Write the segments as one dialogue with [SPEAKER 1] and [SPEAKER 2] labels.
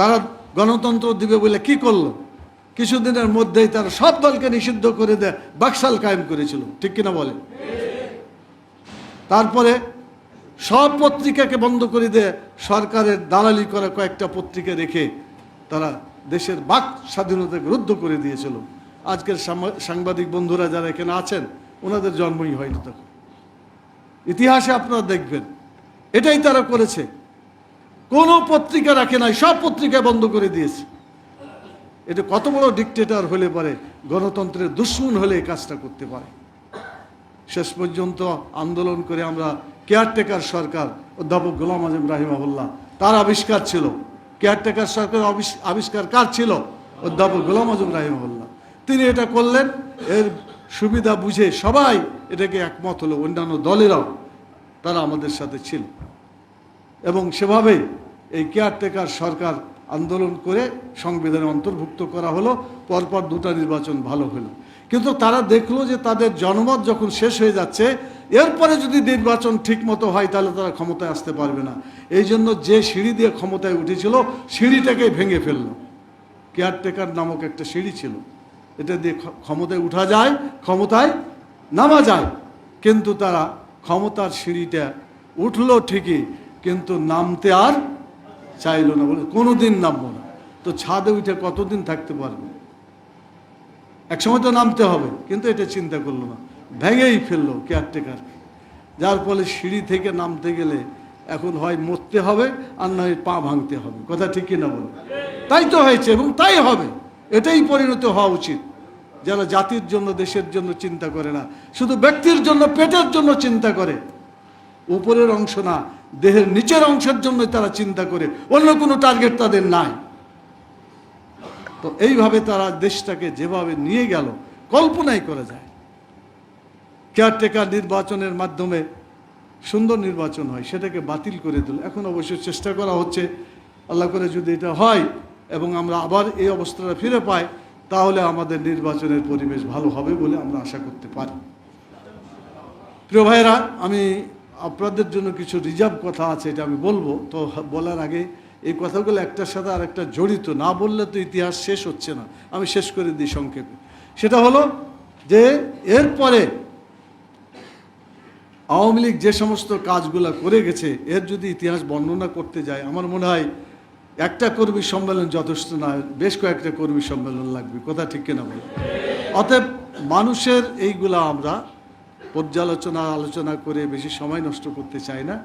[SPEAKER 1] তারা গণতন্ত্র দিবে বলে কি করল? কিছুদিনের মধ্যেই তারা সব দলকে নিষিদ্ধ করে দেয় বাকশাল কায়েম করেছিল। ঠিক কিনা বলে? তারপরে সব পত্রিকাকে বন্ধ করে দেয় সরকারের দালালি করা কয়েকটা পত্রিকা রেখে তারা দেশের বাক স্বাধীনতাকে রুদ্ধ করে দিয়েছিল। আজকের সাংবাদিক বন্ধুরা যারা এখানে আছেন, ওনাদের জন্মই হয়নি তখন। ইতিহাসে আপনারা দেখবেন, এটাই তারা করেছে। কোনো পত্রিকা রাখে নাই, সব পত্রিকা বন্ধ করে দিয়েছে। এটা কত বড় ডিকটেটর হলে পারে, গণতন্ত্রের দুশ্মন হলে এই কাজটা করতে পারে। শেষ পর্যন্ত আন্দোলন করে আমরা কেয়ারটেকার সরকার, অধ্যাপক গোলাম আজম রাহিমাহুল্লাহ, তার আবিষ্কার ছিল। কেয়ারটেকার সরকার আবিষ- আবিষ্কার কার ছিল? অধ্যাপক গোলাম আজম রাহিমাহুল্লাহ। তিনি এটা করলেন, এর সুবিধা বুঝে সবাই এটাকে একমত হলো, অন্যান্য দলেরাও তারা আমাদের সাথে ছিল। এবং সেভাবেই এই কেয়ারটেকার সরকার আন্দোলন করে সংবিধানে অন্তর্ভুক্ত করা হলো, পরপর দুটা নির্বাচন ভালো হলো। কিন্তু তারা দেখল যে তাদের জনমত যখন শেষ হয়ে যাচ্ছে, এরপরে যদি নির্বাচন ঠিক মতো হয়, তাহলে তারা ক্ষমতায় আসতে পারবে না। এই জন্য যে সিঁড়ি দিয়ে ক্ষমতায় উঠেছিল, সিঁড়িটাকে ভেঙে ফেলল। কেয়ারটেকার নামক একটা সিঁড়ি ছিল। এটা দিয়ে ক্ষমতায় উঠা যায়, ক্ষমতায় নামা যায়। কিন্তু তারা ক্ষমতার সিঁড়িটা উঠল ঠিকই, কিন্তু নামতে আর চাইলো না বলে কোনো দিন নামবো না। তো ছাদে উঠে কতদিন থাকতে পারবে? একসময় তো নামতে হবে, কিন্তু এটা চিন্তা করল না। ভেঙেই ফেলল কেয়ারটেকার যার ফলে সিঁড়ি থেকে নামতে গেলে এখন হয় মরতে হবে, আর নয় পা ভাঙতে হবে। কথা ঠিক কিনা বলো। তাই তো হয়েছে, এবং তাই হবে। এটাই পরিণত হওয়া উচিত। যারা জাতির জন্য, দেশের জন্য চিন্তা করে না, শুধু ব্যক্তির জন্য, পেটের জন্য চিন্তা করে। উপরের অংশ না, দেহের নিচের অংশের জন্য তারা চিন্তা করে, অন্য কোনো টার্গেট তাদের নাই। তো এইভাবে তারা দেশটাকে যেভাবে নিয়ে গেল, কল্পনাই করা যায়। কেয়ারটেকার নির্বাচনের মাধ্যমে সুন্দর নির্বাচন হয়, সেটাকে বাতিল করে দিল। এখন অবশ্য চেষ্টা করা হচ্ছে, আল্লাহ করে যদি এটা হয় এবং আমরা আবার এই অবস্থাটা ফিরে পাই, তাহলে আমাদের নির্বাচনের পরিবেশ ভালো হবে বলে আমরা আশা করতে পারি। প্রিয় ভাইরা আমি আপনাদের জন্য কিছু রিজার্ভ কথা আছে, এটা আমি বলব। তো বলার আগে এই কথাগুলো একটার সাথে আর একটা জড়িত। না বললে তো ইতিহাস শেষ হচ্ছে না। আমি শেষ করে দিই সংক্ষেপে। সেটা হলো যে, এরপরে আওয়ামী লীগ যে সমস্ত কাজগুলো করে গেছে, এর যদি ইতিহাস বর্ণনা করতে যায়, আমার মনে হয় একটা কর্মী সম্মেলন যথেষ্ট না, বেশ কয়েকটা কর্মী সম্মেলন লাগবে। কথা ঠিক কিনা বল? অতএব মানুষের এইগুলা আমরা পর্যালোচনা, আলোচনা করে বেশি সময় নষ্ট করতে চাই না।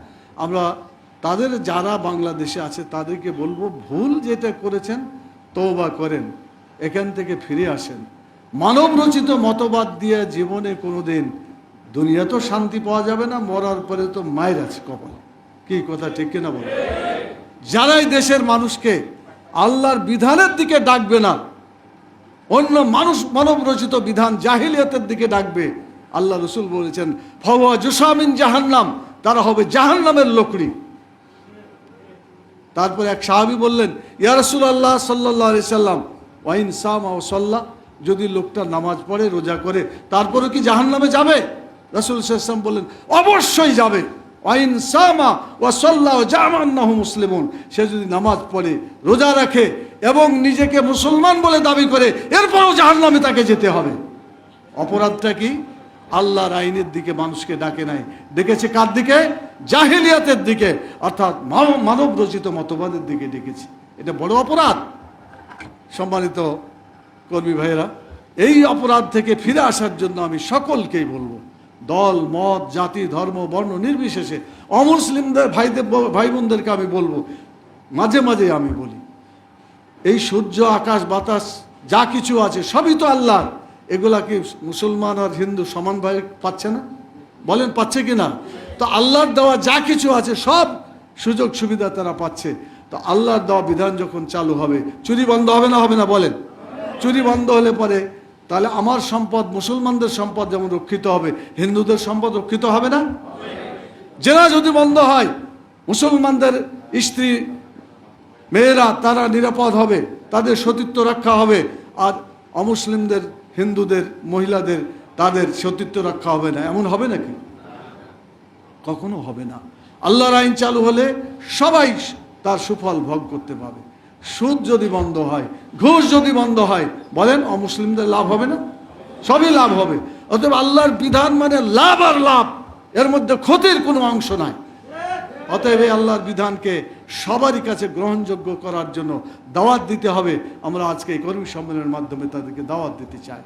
[SPEAKER 1] আমরা তাদের যারা বাংলাদেশে আছে তাদেরকে বলব, ভুল যেটা করেছেন তৌবা করেন, এখান থেকে ফিরে আসেন। মানব রচিত মতবাদ দিয়ে জীবনে কোনোদিন দুনিয়া তো শান্তি পাওয়া যাবে না, মরার পরে তো মায়ের আছে কপাল। কি কথা, ঠিক কিনা বল? যারাই দেশের মানুষকে আল্লাহর বিধানের দিকে ডাকবে না, অন্য মানুষ মানব রচিত বিধান জাহিলিয়াতের দিকে ডাকবে আল্লাহ রসুল বলেছেন ফওয়া জুসামিন জাহান্নাম তারা হবে জাহান্নামের লোকড়ি। তারপরে এক সাহাবি বললেন, ইয়া রসুল আল্লাহ সাল্লাহ আলি সাল্লাম, ওয়াইন সাম ও সাল্লাহ যদি লোকটা নামাজ পড়ে, রোজা করে, তারপরে কি জাহান্নামে যাবে? রসুল সাল্লাম বললেন, অবশ্যই যাবে। ওয়াইন সামা ও সাল্লাহ জামান্নাহ মুসলিমুন সে যদি নামাজ পড়ে, রোজা রাখে এবং নিজেকে মুসলমান বলে দাবি করে, এরপরও জাহান্নামে তাকে যেতে হবে। অপরাধটা কি? আল্লাহর আইনের দিকে মানুষকে ডাকে নাই। ডেকেছে কার দিকে? জাহিলিয়াতের দিকে। অর্থাৎ মানব রচিত মতবাদের দিকে ডেকেছে। এটা বড় অপরাধ। সম্মানিত কর্মী ভাইয়েরা, এই অপরাধ থেকে ফিরে আসার জন্য আমি সকলকেই বলব, দল, মত, জাতি, ধর্ম, বর্ণ নির্বিশেষে অমুসলিমদের, ভাইদের ভাই বোনদেরকে আমি বলব, মাঝে মাঝে আমি বলি, এই সূর্য, আকাশ, বাতাস, যা কিছু আছে, সবই তো আল্লাহ এগুলা কি মুসলমান আর হিন্দু সমানভাবে পাচ্ছে না? বলেন, পাচ্ছে কি না? তো আল্লাহর দেওয়া যা কিছু আছে, সব সুযোগ সুবিধা তারা পাচ্ছে। তো আল্লাহর দেওয়া বিধান যখন চালু হবে, চুরি বন্ধ হবে না হবে না বলেন? চুরি বন্ধ হলে পরে, তাহলে আমার সম্পদ, মুসলমানদের সম্পদ যেমন রক্ষিত হবে, হিন্দুদের সম্পদ রক্ষিত হবে না? জেনা যদি বন্ধ হয়, মুসলমানদের স্ত্রী, মেয়েরা তারা নিরাপদ হবে, তাদের সতীত্ব রক্ষা হবে, আর অমুসলিমদের হিন্দুদের, মহিলাদের, তাদের সতীত্ব রক্ষা হবে না। এমন হবে নাকি? কখনো হবে না। আল্লাহর আইন চালু হলে সবাই তার সুফল ভোগ করতে পাবে। সুদ যদি বন্ধ হয়, ঘুষ যদি বন্ধ হয়, বলেন অমুসলিমদের লাভ হবে না? সবই লাভ হবে। অতএব আল্লাহর বিধান মানে লাভ আর লাভ। এর মধ্যে ক্ষতির কোনো অংশ নাই। অতএব এই আল্লাহর বিধানকে সবারই কাছে গ্রহণযোগ্য করার জন্য দাওয়াত দিতে হবে। আমরা আজকে এই কর্মী সম্মেলনের মাধ্যমে তাদেরকে দাওয়াত দিতে চাই।